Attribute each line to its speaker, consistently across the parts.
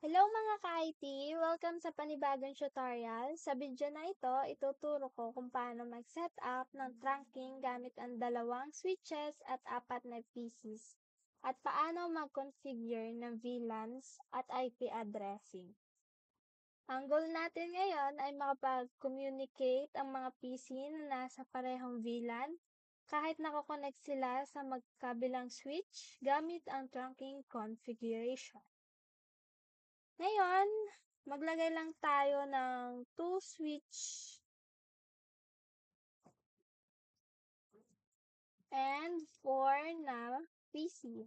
Speaker 1: Hello mga ka-IT! Welcome sa panibagong tutorial. Sa video na ito, ituturo ko kung paano mag-set up ng trunking gamit ang dalawang switches at apat na PCs at paano mag-configure ng VLANs at IP addressing. Ang goal natin ngayon ay makapag-communicate ang mga PC na nasa parehong VLAN kahit nakakonect sila sa magkabilang switch gamit ang trunking configuration. Ngayon, maglagay lang tayo ng 2 switch and 4 na PC.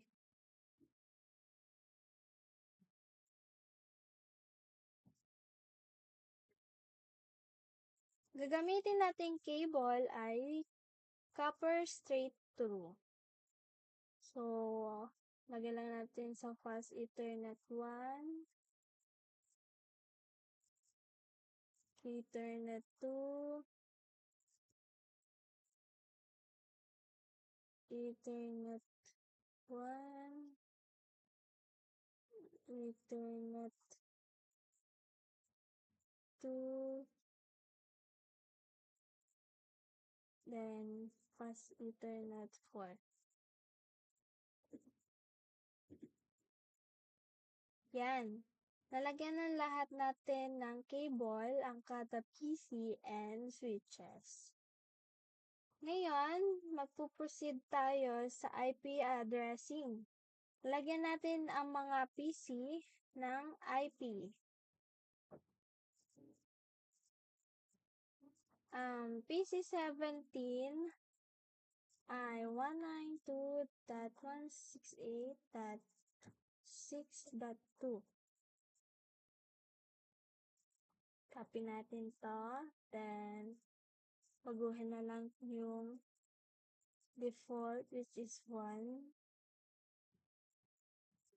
Speaker 1: Gagamitin nating cable ay copper straight through. So, lagay lang natin sa fast Ethernet 1. Ethernet 2, Ethernet 1, Ethernet 2, then fast Ethernet 4. Yan. Lalagyan ng lahat natin ng cable ang kada PC and switches. Ngayon, magpuproceed tayo sa IP addressing. Lagyan natin ang mga PC ng IP. Um, PC17 ay 192.168.6.2. Copy natin to. Then, baguhin na lang yung default which is 1.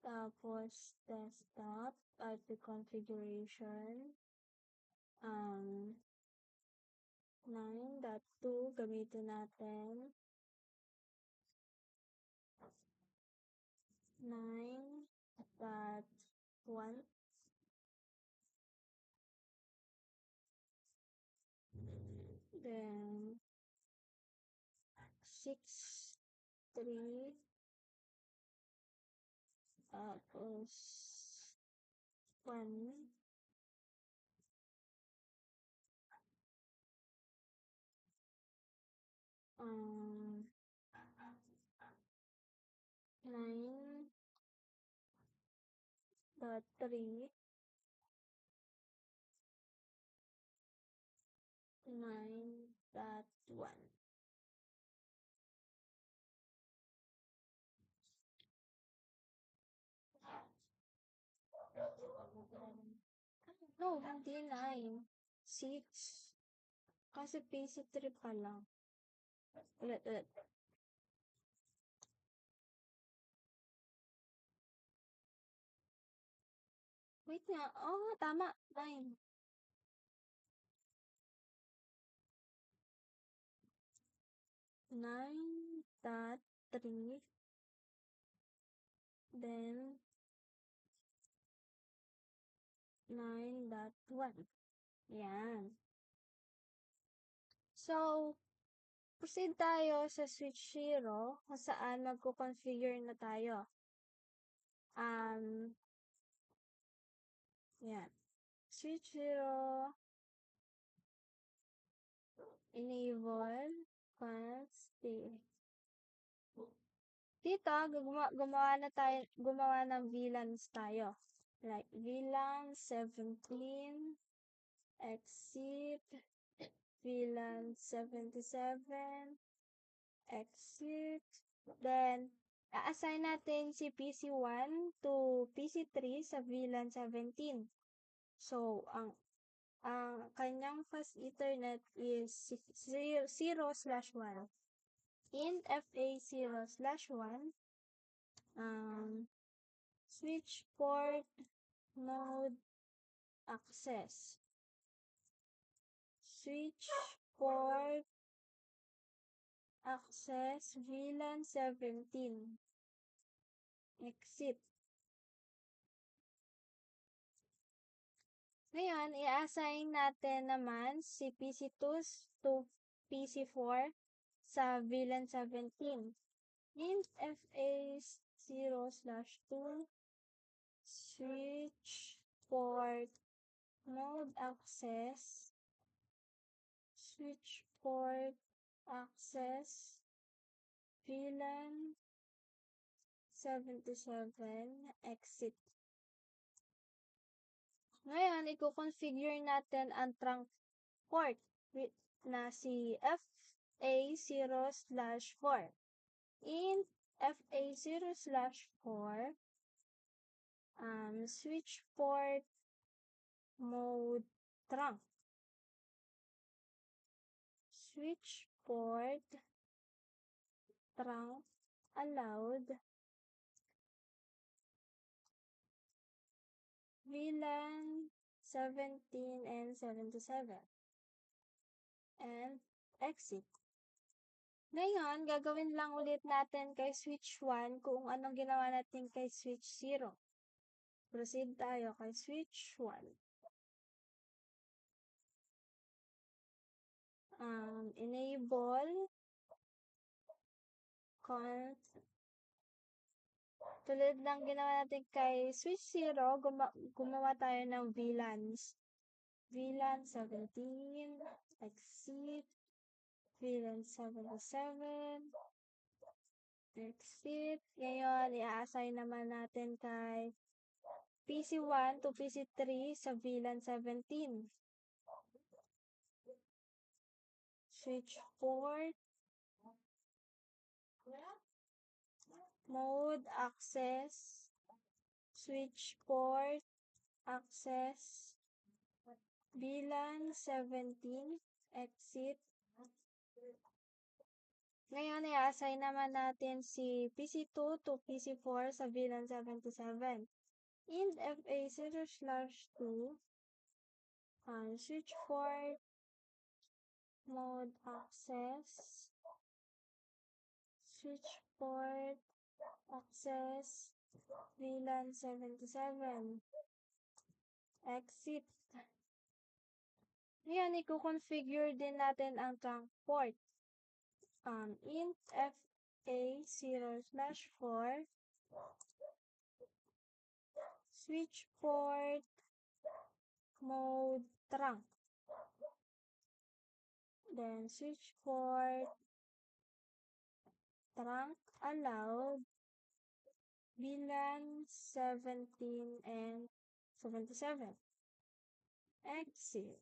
Speaker 1: Tapos, desktop, IP configuration. Um, 9.2 gamitin natin. 9.1 then 6 3 tapos 1 um 9 dot 3 9 dot 1 No, hindi 9. 6. Kasi PC3 pa lang. Ulit, ulit. Wait nga. Oo nga, tama. 9. Nine dot three. Then, nine dot one. Yan. So, proceed tayo sa switch 0 kung saan magko-configure na tayo. Um, yan. Switch 0, enable, consti. Dito, gumawa, gumawa na tayo, gumawa ng VLANs tayo. Like, VLAN 17, exit, VLAN 77, exit, then, a-assign natin si PC1 to PC3 sa VLAN 17. So, ang ang kanyang fast ethernet is 0 slash 1. int fa 0 slash 1 um, switch port node access. Switch port access VLAN 17 exit Ngayon, i-assign natin naman si PC2 to PC4 sa VLAN 17. int fa0 slash 2 switch port node access switch port access VLAN 77 exit ngayon, i-configure natin ang trunk port na si FA0 slash 4. In FA0 slash 4, um, switch port mode trunk. Switch port trunk allowed VLAN 17 and 77. And exit. Ngayon, gagawin lang ulit natin kay switch 1 kung anong ginawa natin kay switch 0. Proceed tayo kay switch 1. Um, enable conf tulad ng ginawa natin kay switch 0, guma gumawa tayo ng VLANs. VLAN 17, exit, VLAN 77, exit. Ngayon, i-assign naman natin kay PC1 to PC3 sa VLAN 17. Switch port, mode access, switch port, access, VLAN 17, exit. Ngayon, i-assign naman natin si PC2 to PC4 sa VLAN 77. int FA0 slash 2, um, switch port, mode access, switch port, access, VLAN 77, exit. Ngayon, i-configure din natin ang trunk port. Um, int fa0 slash 4, switch port, mode trunk. Then, switch port, trunk allowed, VLAN 17 and 77. Exit.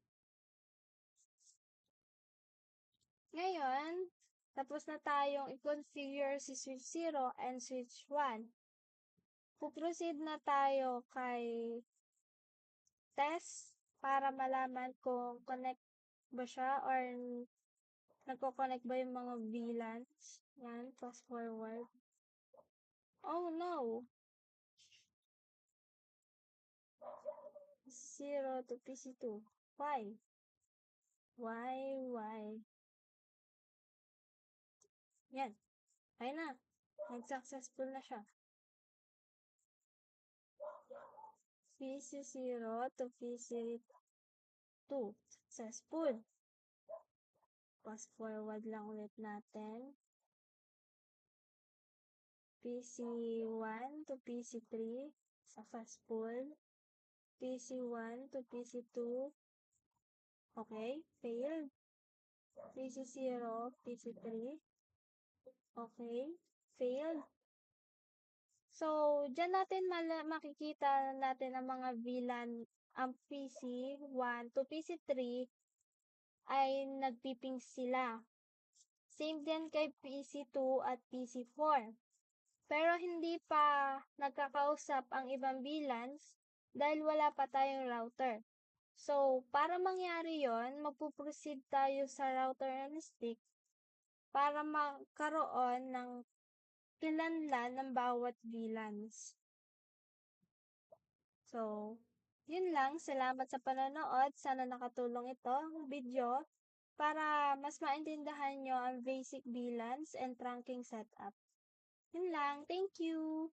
Speaker 1: Ngayon, tapos na tayong i-configure si switch 0 and switch 1. Puproceed na tayo kay test para malaman kung connect ba siya or nagko-connect ba yung mga VLANs. Yan, fast forward. Oh no! 0 to PC2. Why? Why, why? Yan. Ay na. Nag-successful na siya. PC0 to PC2. Successful. Fast forward lang ulit natin. PC1 to PC3 sa fast pull. PC1 to PC2. Okay, failed. PC0, PC3. Okay, failed. So, dyan natin makikita natin ang mga VLAN, ang PC1 to PC3 ay nagpiping sila. Same din kay PC2 at PC4. Pero hindi pa nagkakausap ang ibang VLANs dahil wala pa tayong router. So, para mangyari yon, magpuproceed tayo sa router and stick para magkaroon ng kilanlan ng bawat VLANs. So, yun lang. Salamat sa panonood. Sana nakatulong ito video para mas maintindihan nyo ang basic VLANs and trunking setup. Yun lang. Thank you!